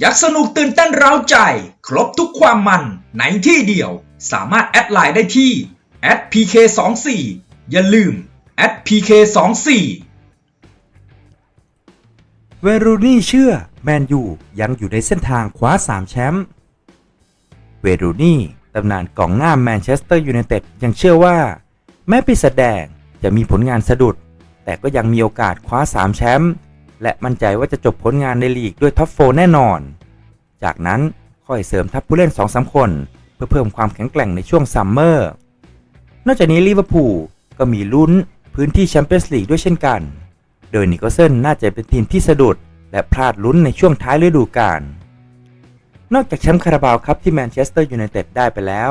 อยากสนุกตื่นเต้นเร้าใจ ครบทุกความมันในที่เดียว สามารถแอดไลน์ได้ที่ @pk24 อย่าลืม @pk24 เวรูนี่เชื่อ แมนยูยังอยู่ในเส้นทางคว้า 3 แชมป์เวรูนี่ตำนานกองหน้าแมนเชสเตอร์ยูไนเต็ดยังเชื่อว่า แม้ปีศาจแดงจะมีผลงานสะดุด แต่ก็ยังมีโอกาสคว้า 3 แชมป์ และมั่นใจว่าจะจบผลงานในลีกด้วยท็อปโฟแน่นอน จากนั้นค่อยเสริมทัพผู้เล่น2-3คน เพื่อเพิ่มความแข็งแกร่งในช่วงซัมเมอร์ นอกจากนี้ลิเวอร์พูลก็มีลุ้นพื้นที่แชมเปี้ยนส์ลีกด้วยเช่นกัน โดยนิโคเซนน่าจะเป็นทีมที่สะดุด และพลาดลุ้นในช่วงท้ายฤดูกาล นอกจากแชมป์คาราบาวครับที่แมนเชสเตอร์ยูไนเต็ดได้ไปแล้ว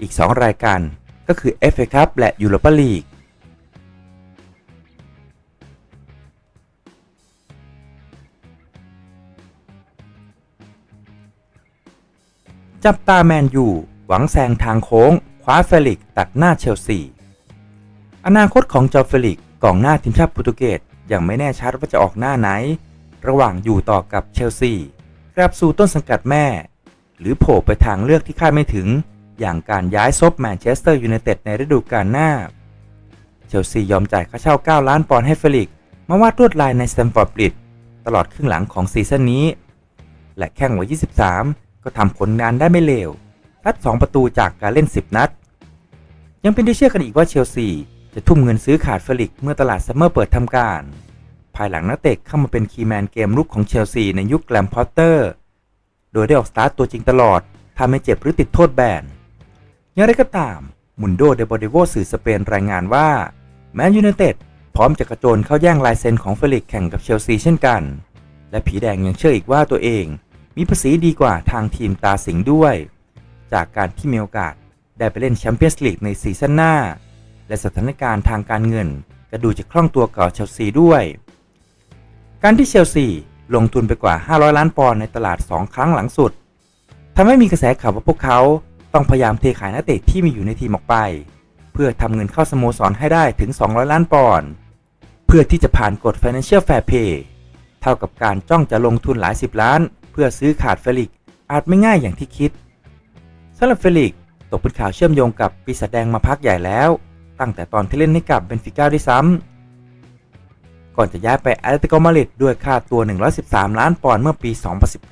อีก 2 รายการก็คือ FA คัพและยูโรปาลีก จับตาแมนยูหวังแซงทางโค้งคว้าเฟลิกตัดหน้าเชลซี อนาคตของจอเฟลิกกองหน้าทีมชาติโปรตุเกสยังไม่แน่ชัดว่าจะออกหน้าไหน ระหว่างอยู่ต่อกับเชลซีกลับสู่ต้นสังกัดแม่ หรือโผล่ไปทางเลือกที่คาดไม่ถึง อย่างการย้ายซบแมนเชสเตอร์ยูไนเต็ดในฤดูกาลหน้า เชลซียอมจ่ายค่าเช่า 9 ล้านปอนด์ให้เฟลิกมาวาดลวดลายในสแตมฟอร์ดบริดตลอดครึ่งหลังของซีซั่นนี้ และแข้งวัย23 ก็ทำผลงานได้ไม่เลวทัด 2 ประตูจากการเล่น 10 นัด ยังเป็นที่เชื่อกันอีกว่าเชลซี จะทุ่มเงินซื้อขาดเฟลิกเมื่อตลาดซัมเมอร์เปิดทำการ ภายหลังนักเตะเข้ามาเป็นคีย์แมนเกมรุกของเชลซีในยุคแกรมพอตเตอร์ โดยได้ออกสตาร์ตตัวจริงตลอดทำให้เจ็บหรือติดโทษแบนอย่างไรก็ตามมุนโดเดโบเดโวสื่อสเปนรายงานว่าแมนยูไนเต็ดพร้อมจะกระโจนเข้าแย่งลายเซ็นของเฟลิกแข่งกับเชลซีเช่นกัน และผีแดงยังเชื่ออีกว่าตัวเอง มีภาษีดีกว่าทางทีมตาสิงห์ด้วย จากการที่มีโอกาสได้ไปเล่นแชมเปี้ยนส์ลีกในซีซั่นหน้า และสถานการณ์ทางการเงินก็ดูจะคล่องตัวกับเชลซีด้วย การที่เชลซีลงทุนไปกว่า 500 ล้านปอนด์ในตลาด 2 ครั้งหลังสุดทำให้มีกระแสข่าวว่าพวกเขาต้องพยายามเทขายนักเตะที่มีอยู่ในทีมออกไป เพื่อทำเงินเข้าสโมสรให้ได้ถึง 200 ล้านปอนด์เพื่อที่จะผ่านกฎ Financial Fair Play เท่ากับการจ้องจะลงทุนหลายสิบล้าน พื่อซื้อขาดเฟลิกอาจไม่ง่ายอย่างที่คิดสำหรับเฟลิกตกเป็นข่าวเชื่อมโยงกับปีศาจแดงมาพักใหญ่แล้ว ตั้งแต่ตอนที่เล่นให้กับเบนฟิก้าด้วยซ้ำก่อนจะย้ายไปแอตเลติโกมาดริดด้วยค่าตัว 113 ล้านปอนด์เมื่อปี 2019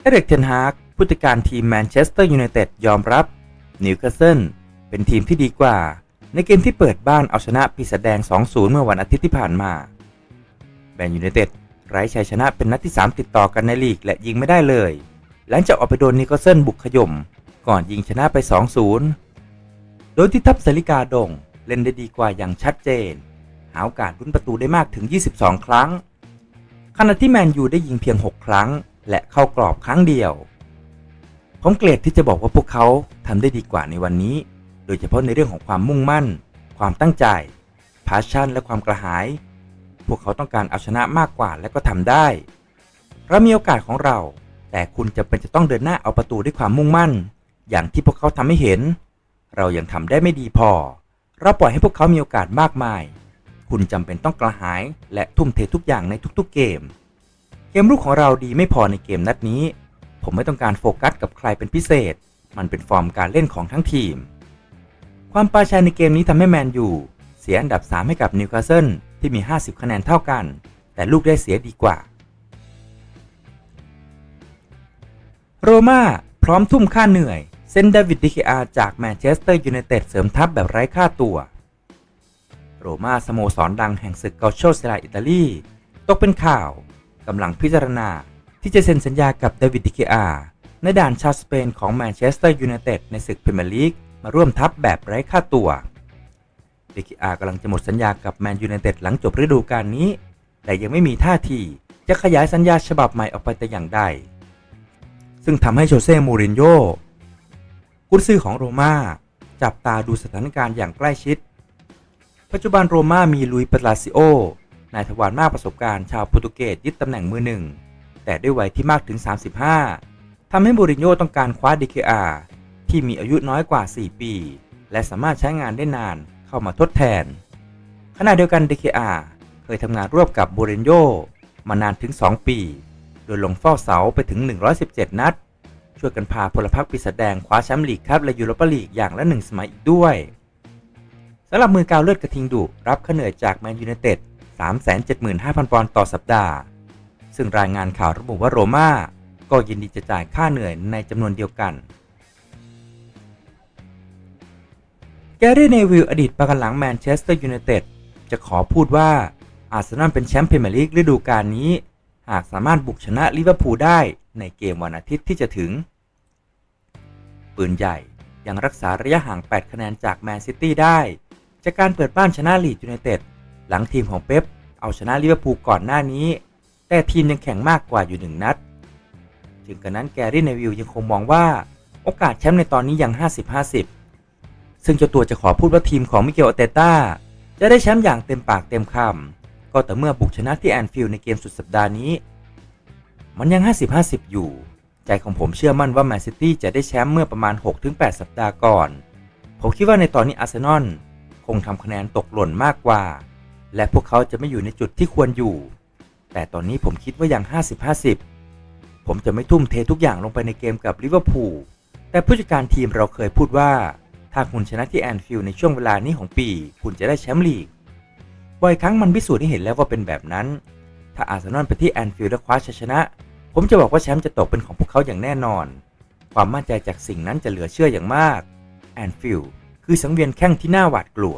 เอเริกเทนฮากผู้จัดการทีมแมนเชสเตอร์ยูไนเต็ดยอมรับนิวคาสเซิลเป็นทีมที่ดีกว่า ในเกมที่เปิดบ้านเอาชนะปีศาจแดง 2-0 เมื่อวันอาทิตย์ที่ผ่านมา มนยูไนเต็ดไร้ชัยชนะเป็นนัดที่ 3 ติดต่อกันในลีกและยิงไม่ได้เลย หลังจากออกไปโดนนิวคเซิลบุกขย่มก่อนยิงชนะไป 2-0 โดยที่ทัพสาริกาดง เล่นได้ดีกว่าอย่างชัดเจน หาโอกาสลุ้นประตูได้มากถึง 22 ครั้ง ขณะที่แมนยูได้ยิงเพียง 6 ครั้ง และเข้ากรอบครั้งเดียวผมเกรดที่จะบอกว่าพวกเขาทำได้ดีกว่าในวันนี้ โดยเฉพาะในเรื่องของความมุ่งมั่น ความตั้งใจ พาชั่น และความกระหาย พวกเขาต้องการเอาชนะมากกว่าและก็ทำได้ เรามีโอกาสของเรา แต่คุณจะเป็นจะต้องเดินหน้าเอาประตูด้วยความมุ่งมั่น อย่างที่พวกเขาทำให้เห็น เรายังทำได้ไม่ดีพอ เราปล่อยให้พวกเขามีโอกาสมากมาย คุณจำเป็นต้องกระหาย และทุ่มเททุกอย่างในทุกๆเกม เกมรุกของเราดีไม่พอในเกมนัดนี้ ผมไม่ต้องการโฟกัสกับใครเป็นพิเศษ มันเป็นฟอร์มการเล่นของทั้งทีม ความปราชัยในเกมนี้ทำให้แมนยูเสียอันดับ 3 ให้กับนิวคาสเซิล ที่มี 50 คะแนนเท่ากัน แต่ลูกได้เสียดีกว่า โรม่าพร้อมทุ่มค่าเหนื่อย เซ็นเดวิดดิเคอาจากแมนเชสเตอร์ยูไนเต็ดเสริมทัพแบบไร้ค่าตัว โรม่าสโมสรดังแห่งศึกเกาโชเซราอิตาลี ตกเป็นข่าวกำลังพิจารณาที่จะเซ็นสัญญากับเดวิดดิเคอาในด่านชาวสเปนของแมนเชสเตอร์ยูไนเต็ดในศึกพรีเมียร์ลีกมาร่วมทัพแบบไร้ค่าตัว ดิเคอากำลังจะหมดสัญญากับแมนยูไนเต็ดหลังจบฤดูกาลนี้ แต่ยังไม่มีท่าทีจะขยายสัญญาฉบับใหม่ออกไปแต่อย่างใด ซึ่งทำให้โชเซ่ มูรินโญ่กุนซือของโรม่าจับตาดูสถานการณ์อย่างใกล้ชิด ปัจจุบันโรม่ามีลุยเปลาซิโอนายทวารมากประสบการณ์ชาวโปรตุเกสยึดตำแหน่งมือหนึ่ง แต่ด้วยวัยที่มากถึง 35ทำให้มูรินโญ่ต้องการคว้าดีเคอาที่มีอายุน้อยกว่า 4 ปี และสามารถใช้งานได้นาน เข้ามาทดแทน ขณะเดียวกันดีเคอาเคยทำงานร่วมกับบูเรนโยมานานถึง 2 ปี โดยลงเฝ้าเสาไปถึง 117 นัด ช่วยกันพาพลพรรคปีศาจแดงคว้าแชมป์ลีกครับและยูโรปาลีกอย่างละหนึ่งสมัยอีกด้วยสำหรับมือกาวเลือดกระทิงดุรับค่าเหนื่อยจากแมนยูไนเต็ด375,000 ปอนด์ต่อสัปดาห์ ซึ่งรายงานข่าวระบุว่าโรม่าก็ยินดีจะจ่ายค่าเหนื่อยในจำนวนเดียวกัน แกรี่เนวิลอดีตประกันหลังแมนเชสเตอร์ยูไนเต็ดจะขอพูดว่าอาร์เซนอลเป็นแชมป์พรีเมียร์ลีกฤดูกาลนี้ หากสามารถบุกชนะลิเวอร์พูลได้ในเกมวันอาทิตย์ที่จะถึง ปืนใหญ่ยังรักษาระยะห่าง 8 คะแนนจากแมนซิตี้ได้ จากการเปิดบ้านชนะลีดยูไนเต็ดหลังทีมของเป๊ปเอาชนะลิเวอร์พูลก่อนหน้านี้ แต่ทีมยังแข็งมากกว่าอยู่หนึ่งนัด ถึงกระนั้นแกรี่เนวิลยังคงมองว่าโอกาสแชมป์ในตอนนี้ยัง 50-50 ซึ่งเจ้าตัวจะขอพูดว่าทีมของมิเกลอเตต้าจะได้แชมป์อย่างเต็มปากเต็มคำก็แต่เมื่อบุกชนะที่แอนฟิลด์ในเกมสุดสัปดาห์นี้ มันยัง 50-50 อยู่ ใจของผมเชื่อมั่นว่าแมนซิตี้จะได้แชมป์เมื่อประมาณ 6-8 สัปดาห์ก่อน ผมคิดว่าในตอนนี้อาร์เซนอลคงทำคะแนนตกหล่นมากกว่า และพวกเขาจะไม่อยู่ในจุดที่ควรอยู่ แต่ตอนนี้ผมคิดว่ายัง 50-50 ผมจะไม่ทุ่มเททุกอย่างลงไปในเกมกับลิเวอร์พูลแต่ผู้จัดการทีมเราเคยพูดว่า ถ้าคุณชนะที่แอนฟิลด์ในช่วงเวลานี้ของปี คุณจะได้แชมป์ลีก บ่อยครั้งมันพิสูจน์ให้เห็นแล้วว่าเป็นแบบนั้น ถ้าอาร์เซนอลไปที่แอนฟิลด์และคว้าชัยชนะ ผมจะบอกว่าแชมป์จะตกเป็นของพวกเขาอย่างแน่นอน ความมั่นใจจากสิ่งนั้นจะเหลือเชื่ออย่างมาก แอนฟิลด์คือสังเวียนแข้งที่น่าหวาดกลัว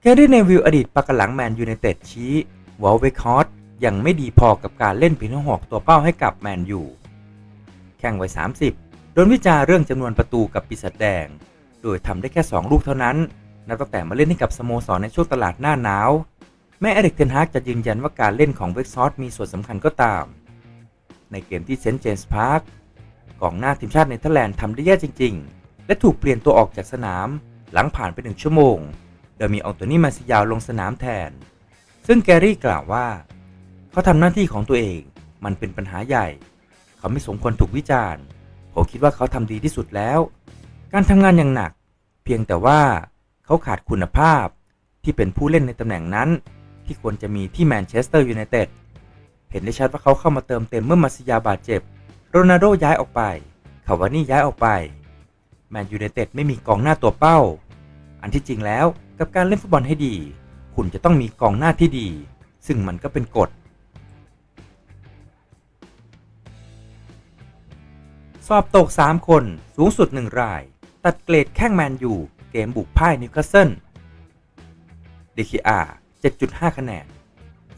แกรี่เนวิลอดีตปากกันหลังแมนยูไนเต็ดชี้วอลเวคฮอตยังไม่ดีพอกับการเล่นเพียงหอกตัวเป้าให้กับแมนยู แข่งไว้ 30 โดนวิจารเรื่องจำนวนประตูกับปีศาจแดง โดยทำได้แค่ 2 ลูกเท่านั้น นับตั้งแต่มาเล่นให้กับสโมสรในช่วงตลาดหน้าหนาว แม้เอริกเทนฮากจะยืนยันว่าการเล่นของเวกซอสมีส่วนสำคัญก็ตาม ในเกมที่เซนต์เจมส์พาร์คกองหน้าทีมชาติเนเธอร์แลนด์ทำได้แย่จริง ๆ และถูกเปลี่ยนตัวออกจากสนามหลังผ่านไปหนึ่งชั่วโมง โดยมีอองโตนีมาซิยาวลงสนามแทน ซึ่งแกรี่กล่าวว่า เขาทำหน้าที่ของตัวเอง มันเป็นปัญหาใหญ่ เขาไม่สมควรถูกวิจารณ์ ผมคิดว่าเขาทำดีที่สุดแล้ว การทำงานอย่างหนัก เพียงแต่ว่าเขาขาดคุณภาพที่เป็นผู้เล่นในตำแหน่งนั้น ที่ควรจะมีที่แมนเชสเตอร์ยูไนเต็ดเห็นได้ชัดว่าเขาเข้ามาเติมเต็มเมื่อมาซิยาบาดเจ็บ โรนัลโดย้ายออกไปคาวานี่ย้ายออกไป แมนยูไนเต็ดไม่มีกองหน้าตัวเป้า อันที่จริงแล้วกับการเล่นฟุตบอลให้ดี คุณจะต้องมีกองหน้าที่ดี ซึ่งมันก็เป็นกฎ สอบตก 3 คน สูงสุด 1 ราย ตัดเกรดแข้งแมนยู เกมบุกพ่ายนิวคาสเซิลดีคีอา7.5 คะแนน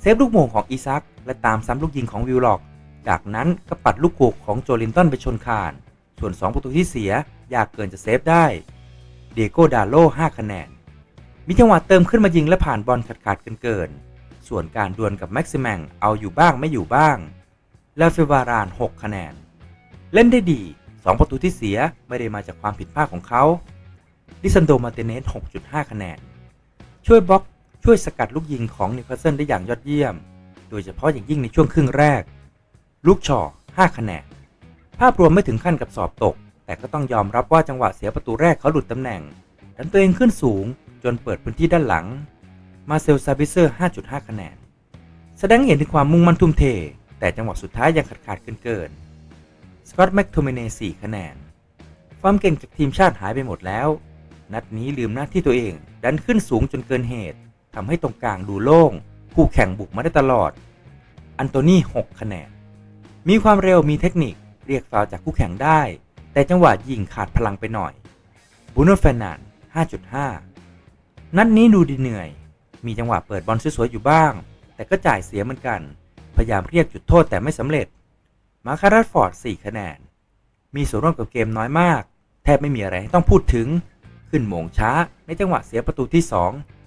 เซฟลูกโมงของอีซัก และตามซ้ำลูกยิงของวิลล็อก จากนั้นก็ปัดลูกโขกของโจลินตันไปชนคาน ส่วน 2 ประตูที่เสีย ยากเกินจะเซฟได้ เดโกดาโล 5 คะแนน มีจังหวะเติมขึ้นมายิงและผ่านบอลขาดขาดเกินเกินๆส่วนการดวลกับแม็กซิแมงเอาอยู่บ้างไม่อยู่บ้าง และเฟวาราน 6 คะแนน เล่นได้ดี 2 ประตูที่เสียไม่ได้มาจากความผิดพลาดของเขาดิซันโดมาเตเนส 6.5 คะแนน ช่วยบล็อกช่วยสกัดลูกยิงของนิวคาสเซิลได้อย่างยอดเยี่ยม โดยเฉพาะอย่างยิ่งในช่วงครึ่งแรก ลูกชอ5 คะแนน ภาพรวมไม่ถึงขั้นกับสอบตก แต่ก็ต้องยอมรับว่าจังหวะเสียประตูแรกเขาหลุดตำแหน่งดันตัวเองขึ้นสูงจนเปิดพื้นที่ด้านหลัง มาเซลซาบิเซอร์ 5.5 คะแนน แสดงเห็นถึงความมุ่งมั่นทุ่มเท แต่จังหวะสุดท้ายยังขาดขาดเกินเกิน สกอตต์แม็กโทเมเน4คะแนน ความเก่งจากทีมชาติหายไปหมดแล้ว นัดนี้ลืมหน้าที่ตัวเอง ดันขึ้นสูงจนเกินเหตุทำให้ตรงกลางดูโล่ง คู่แข่งบุกมาได้ตลอด อันโตนี่ 6 คะแนน มีความเร็วมีเทคนิค เรียกฟาวจากคู่แข่งได้ แต่จังหวะยิงขาดพลังไปหน่อยบูโนเฟนาน5.5 นัดนี้ดูดีเหนื่อย มีจังหวะเปิดบอลสวยๆอยู่บ้าง แต่ก็จ่ายเสียเหมือนกัน พยายามเรียกจุดโทษแต่ไม่สำเร็จ มาคารัตฟอร์ด 4 คะแนน มีส่วนร่วมกับเกมน้อยมาก แทบไม่มีอะไรให้ต้องพูดถึง ขึ้นโมงช้าในจังหวะเสียประตูที่ 2